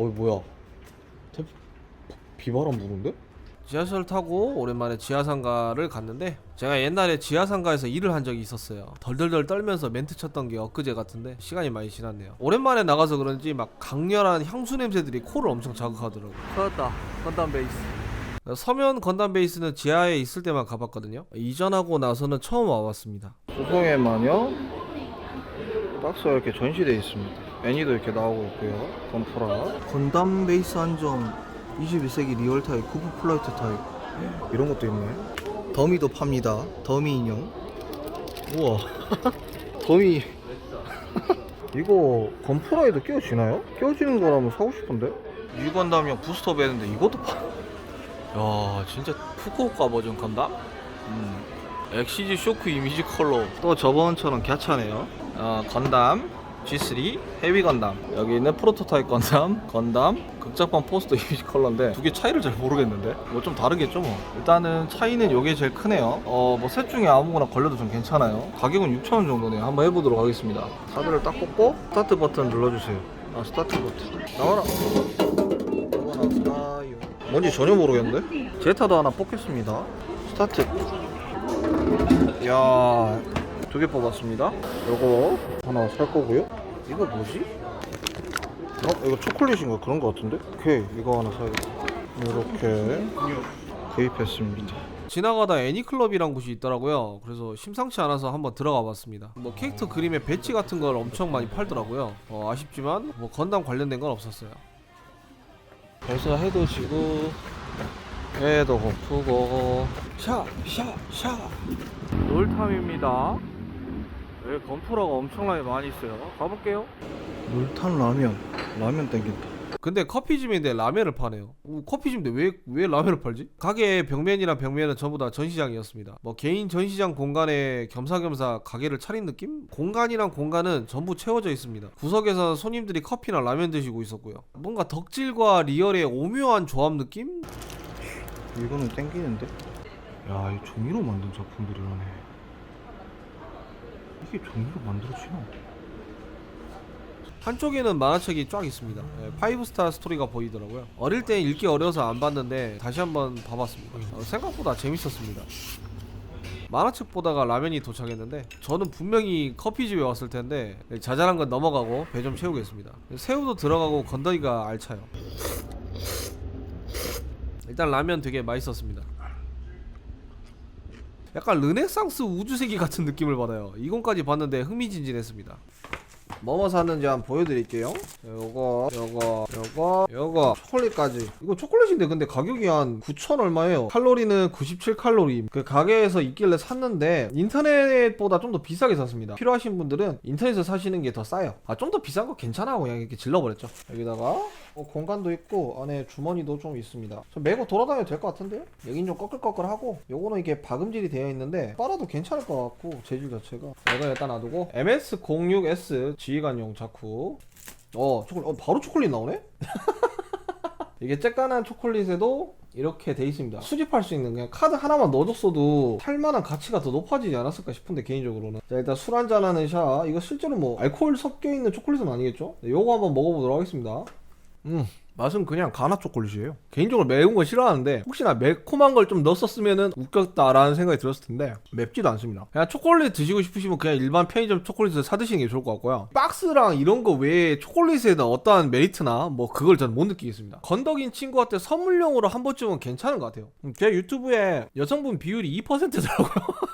어이 뭐야? 태... 비바람 부는데? 지하철 타고 오랜만에 지하상가를 갔는데 제가 옛날에 지하상가에서 일을 한 적이 있었어요. 덜덜덜 떨면서 멘트 쳤던 게 엊그제 같은데 시간이 많이 지났네요. 오랜만에 나가서 그런지 막 강렬한 향수 냄새들이 코를 엄청 자극하더라고요. 찾았다. 건담 베이스. 서면 건담 베이스는 지하에 있을 때만 가봤거든요. 이전하고 나서는 처음 와봤습니다. 마녀 박스가 이렇게 전시되어 있습니다 애니도 이렇게 나오고 있고요. 건프라. 건담 베이스 한정 21세기 리얼 타입 쿠프 플라이트 타입. 이런 것도 있네. 더미도 팝니다. 더미 인형. 우와. 더미. 이거 건프라에도 끼워지나요? 끼워지는 거라면 사고 싶은데? 유건담형 부스터 배는데 이것도 파... 야 진짜 푸쿠오카 버전 건담? 음. 엑시즈 쇼크 이미지 컬러. 또 저번처럼 갸차네요. 어, 건담 G3 헤비 건담 여기 있는 프로토타입 건담 건담 극작판 포스터 이미지 컬러인데 두 개 차이를 잘 모르겠는데? 뭐 좀 다르겠죠 뭐. 일단은 차이는 요게 제일 크네요. 어 뭐 셋 중에 아무거나 걸려도 좀 괜찮아요. 가격은 6,000원 정도네요. 한번 해보도록 하겠습니다. 카드를 딱 꽂고 스타트 버튼 눌러주세요. 아 스타트 버튼. 나와라. 뭐가 나왔어요 뭔지 전혀 모르겠는데? 제타도 하나 뽑겠습니다. 스타트. 야, 두 개 뽑았습니다. 요거 하나 살 거고요. 이거 뭐지? 어, 이거 초콜릿인가 그런 거 같은데? 오케이, 이거 하나 사야겠다. 이렇게 구입했습니다. 지나가다 애니클럽이란 곳이 있더라고요. 그래서 심상치 않아서 한번 들어가 봤습니다. 뭐 캐릭터 그림의 배지 같은 걸 엄청 많이 팔더라고요. 어, 아쉽지만 뭐 건담 관련된 건 없었어요. 그래서 해도 지고 해도 고프고 샤 샤샤 롤탐입니다. 여기 건프라가 엄청나게 많이 있어요. 가볼게요. 롤탐 라면 라면 땡긴다. 근데 커피집인데 라면을 파네요. 오, 커피집인데 왜 왜 라면을 팔지? 가게의 벽면이랑 벽면은 전부 다 전시장이었습니다. 뭐 개인 전시장 공간에 겸사겸사 가게를 차린 느낌? 공간이랑 공간은 전부 채워져 있습니다. 구석에서 손님들이 커피나 라면 드시고 있었고요. 뭔가 덕질과 리얼의 오묘한 조합 느낌? 이거는 땡기는데? 야, 이 종이로 만든 작품들이라네. 이게 종이로 만들어지나? 한쪽에는 만화책이 쫙 있습니다. 예, 파이브 스타 스토리가 보이더라고요. 어릴 때 읽기 어려서 안 봤는데 다시 한번 봐봤습니다. 어, 생각보다 재밌었습니다. 만화책 보다가 라면이 도착했는데 저는 분명히 커피집에 왔을 텐데 자잘한 건 넘어가고 배 좀 채우겠습니다. 새우도 들어가고 건더기가 알차요. 일단 라면 되게 맛있었습니다. 약간 르네상스 우주세기 같은 느낌을 받아요. 이건까지 봤는데 흥미진진했습니다. 뭐뭐 샀는지 한번 보여드릴게요. 요거, 요거, 요거, 요거, 초콜릿까지. 이거 초콜릿인데 근데 가격이 한 9천 얼마예요. 칼로리는 97 칼로리. 그 가게에서 있길래 샀는데 인터넷보다 좀 더 비싸게 샀습니다. 필요하신 분들은 인터넷에서 사시는 게 더 싸요. 아, 좀 더 비싼 거 괜찮아. 그냥 이렇게 질러버렸죠. 여기다가 어, 공간도 있고 안에 주머니도 좀 있습니다. 저 메고 돌아다녀도 될 것 같은데요? 여긴 좀 꺼끌꺼끌하고 요거는 이게 박음질이 되어 있는데 빨아도 괜찮을 것 같고 재질 자체가 이거 일단 놔두고 MS06S 지휘관용 자쿠 어 초콜릿 어 바로 초콜릿 나오네? 이게 쬐깐한 초콜릿에도 이렇게 돼 있습니다. 수집할 수 있는 그냥 카드 하나만 넣어줬어도 살만한 가치가 더 높아지지 않았을까 싶은데 개인적으로는. 자 일단 술 한잔하는 샤 이거 실제로 뭐 알코올 섞여 있는 초콜릿은 아니겠죠? 네, 요거 한번 먹어보도록 하겠습니다. 음 맛은 그냥 가나 초콜릿이에요. 개인적으로 매운 거 싫어하는데 혹시나 매콤한 걸 좀 넣었으면은 웃겼다라는 생각이 들었을 텐데 맵지도 않습니다. 그냥 초콜릿 드시고 싶으시면 그냥 일반 편의점 초콜릿을 사 드시는 게 좋을 것 같고요. 박스랑 이런 거 외에 초콜릿에 어떠한 메리트나 뭐 그걸 저는 못 느끼겠습니다. 건덕인 친구한테 선물용으로 한 번쯤은 괜찮은 것 같아요. 음, 제 유튜브에 여성분 비율이 2%더라고요.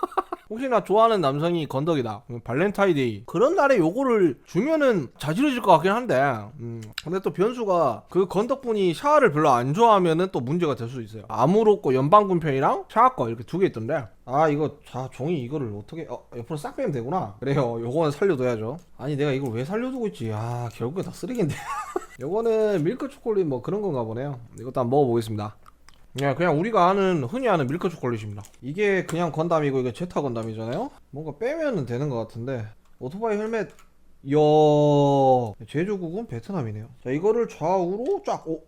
혹시나 좋아하는 남성이 건덕이다. 음, 발렌타인데이. 그런 날에 요거를 주면은 자지러질 것 같긴 한데. 음. 근데 또 변수가 그 건덕분이 샤워를 별로 안 좋아하면은 또 문제가 될 수도 있어요. 아무롭고 연방군 편이랑 샤워 거 이렇게 두 개 있던데. 아 이거 자 종이 이거를 어떻게 어 옆으로 싹 빼면 되구나. 그래요. 요거는 살려둬야죠. 아니 내가 이걸 왜 살려두고 있지? 아 결국에 다 쓰레기인데. 요거는 밀크 초콜릿 뭐 그런 건가 보네요. 이것도 한번 먹어보겠습니다. 네, 그냥 우리가 아는 흔히 아는 밀크 초콜릿입니다. 이게 그냥 건담이고 이게 제타 건담이잖아요. 뭔가 빼면은 되는 것 같은데 오토바이 헬멧. 이야 제조국은 베트남이네요. 자 이거를 좌우로 쫙 오.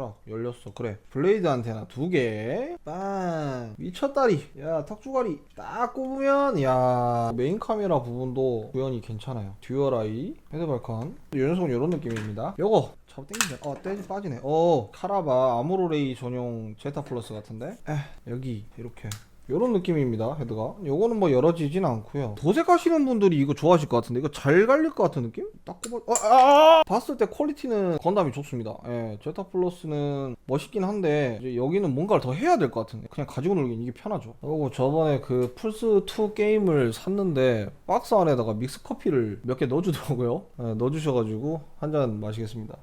쫙 열렸어. 그래. 블레이드 안테나 두개빵. 미쳤다리. 야 턱주가리 딱 꼽으면 야. 메인 카메라 부분도 구현이 괜찮아요. 듀얼 아이 헤드 발칸 연속은 이런 느낌입니다. 요거. 잡 땡기네. 어, 떼지 빠지네. 어, 카라바 아모로레이 전용 제타 플러스 같은데. 에, 여기. 이렇게. 요런 느낌입니다 헤드가. 요거는 뭐 열어지진 않고요. 도색하시는 분들이 이거 좋아하실 것 같은데 이거 잘 갈릴 것 같은 느낌? 딱 꼽아 어, 아, 아! 봤을 때 퀄리티는 건담이 좋습니다. 예, 제타 플러스는 멋있긴 한데 여기는 뭔가를 더 해야 될 것 같은데 그냥 가지고 놀긴 이게 편하죠. 그리고 저번에 그 플스2 게임을 샀는데 박스 안에다가 믹스 커피를 몇 개 넣어주더라고요. 예, 넣어주셔가지고 한 잔 마시겠습니다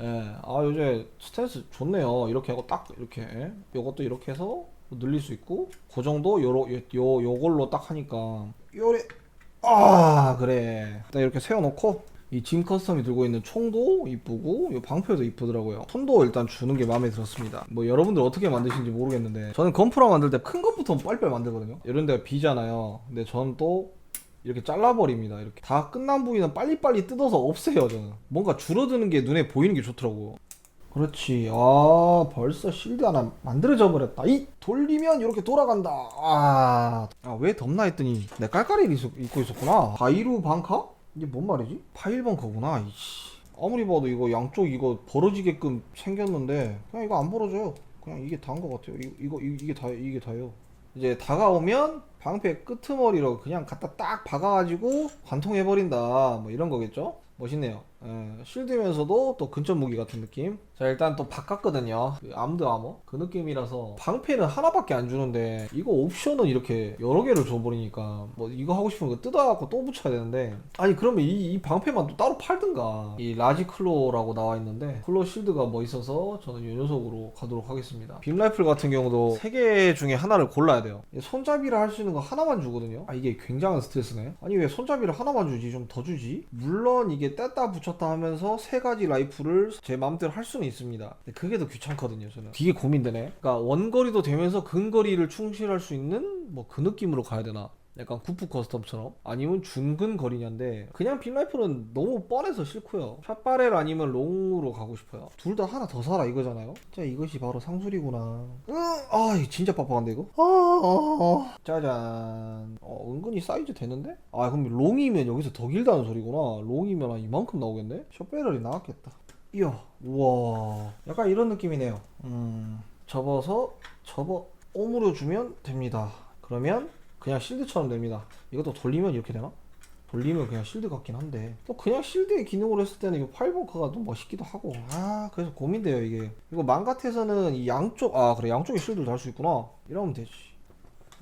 예, 아 요새 스탠스 좋네요. 이렇게 하고 딱 이렇게 예? 요것도 이렇게 해서 늘릴 수 있고 그 정도 요로 요, 요 요걸로 딱 하니까 요래 아 그래 일단 이렇게 세워놓고 이 짐 커스텀이 들고 있는 총도 이쁘고 이 방패도 이쁘더라고요. 손도 일단 주는 게 마음에 들었습니다. 뭐 여러분들 어떻게 만드시는지 모르겠는데 저는 건프라 만들 때 큰 것부터 빨리빨리 만들거든요. 이런 데가 비잖아요. 근데 저는 또 이렇게 잘라버립니다. 이렇게 다 끝난 부위는 빨리빨리 뜯어서 없애요. 저는 뭔가 줄어드는 게 눈에 보이는 게 좋더라고요. 그렇지. 아 벌써 실드 하나 만들어져 버렸다. 이 돌리면 이렇게 돌아간다. 아, 아 왜 덥나 했더니 내 깔깔이를 있- 입고 있었구나. 바이루 방카? 이게 뭔 말이지? 파일 벙커구나. 이씨. 아무리 봐도 이거 양쪽 이거 벌어지게끔 생겼는데 그냥 이거 안 벌어져요. 그냥 이게 다인 것 같아요. 이거 이거 이- 이게 다 이게 다예요. 이제 다가오면 방패 끄트머리로 그냥 갖다 딱 박아가지고 관통해 버린다. 뭐 이런 거겠죠? 멋있네요. 예, 쉴드면서도 또 근접 무기 같은 느낌. 자 일단 또 바꿨거든요. 그 암드 아머 그 느낌이라서 방패는 하나밖에 안 주는데 이거 옵션은 이렇게 여러 개를 줘버리니까 뭐 이거 하고 싶은 거 뜯어갖고 또 붙여야 되는데 아니 그러면 이, 이 방패만 또 따로 팔든가. 이 라지 클로라고 나와 있는데 클로 실드가 뭐 있어서 저는 이 녀석으로 가도록 하겠습니다. 빔 라이플 같은 경우도 세 개 중에 하나를 골라야 돼요. 손잡이를 할 수 있는 거 하나만 주거든요. 아 이게 굉장한 스트레스네. 아니 왜 손잡이를 하나만 주지 좀 더 주지? 물론 이게 뗐다 붙 였다 하면서 세 가지 라이플을 제 마음대로 할 수는 있습니다. 근데 그게 더 귀찮거든요. 저는 되게 고민되네. 그러니까 원거리도 되면서 근거리를 충실할 수 있는 뭐 그 느낌으로 가야 되나? 약간 구프 커스텀처럼? 아니면 중근 거리냐인데 그냥 빈라이프는 너무 뻔해서 싫고요. 샷바렐 아니면 롱으로 가고 싶어요. 둘 다 하나 더 사라 이거잖아요. 자 이것이 바로 상술이구나. 응아 이거 진짜 빡빡한데 이거? 아, 아, 아. 짜잔. 어 은근히 사이즈 되는데? 아 그럼 롱이면 여기서 더 길다는 소리구나. 롱이면 한 이만큼 나오겠네? 샷바렐이 나왔겠다. 이야 우와. 약간 이런 느낌이네요. 음 접어서 접어 오므려 주면 됩니다. 그러면 그냥 실드처럼 됩니다. 이것도 돌리면 이렇게 되나? 돌리면 그냥 실드 같긴 한데. 또 그냥 실드의 기능으로 했을 때는 이 파일벙커가 좀 멋있기도 하고. 아 그래서 고민돼요 이게. 이거 맘 같아서는 이 양쪽 아 그래. 양쪽에 실드를 달 수 있구나. 이러면 되지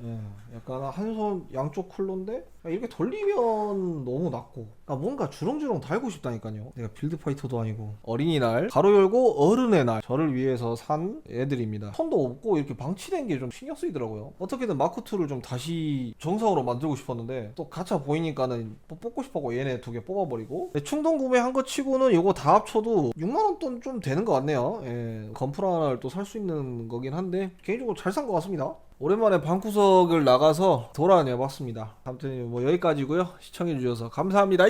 예 약간 한 손 양쪽 쿨러인데 이렇게 돌리면 너무 낮고. 그러니까 뭔가 주렁주렁 달고 싶다니까요. 내가 빌드 파이터도 아니고. 어린이날? 가로 열고 어른의 날. 저를 위해서 산 애들입니다. 손도 없고 이렇게 방치된 게 좀 신경 쓰이더라고요. 어떻게든 마크2를 좀 다시 정상으로 만들고 싶었는데 또 가차 보이니까는 또 뽑고 싶어고 얘네 두 개 뽑아버리고. 네, 충동 구매한 거 치고는 요거 다 합쳐도 6만원 돈 좀 되는 것 같네요. 예, 건프라 하나를 또 살 수 있는 거긴 한데 개인적으로 잘 산 것 같습니다 오랜만에 방구석을 나가서 돌아다녀 봤습니다. 아무튼 뭐 여기까지고요. 시청해 주셔서 감사합니다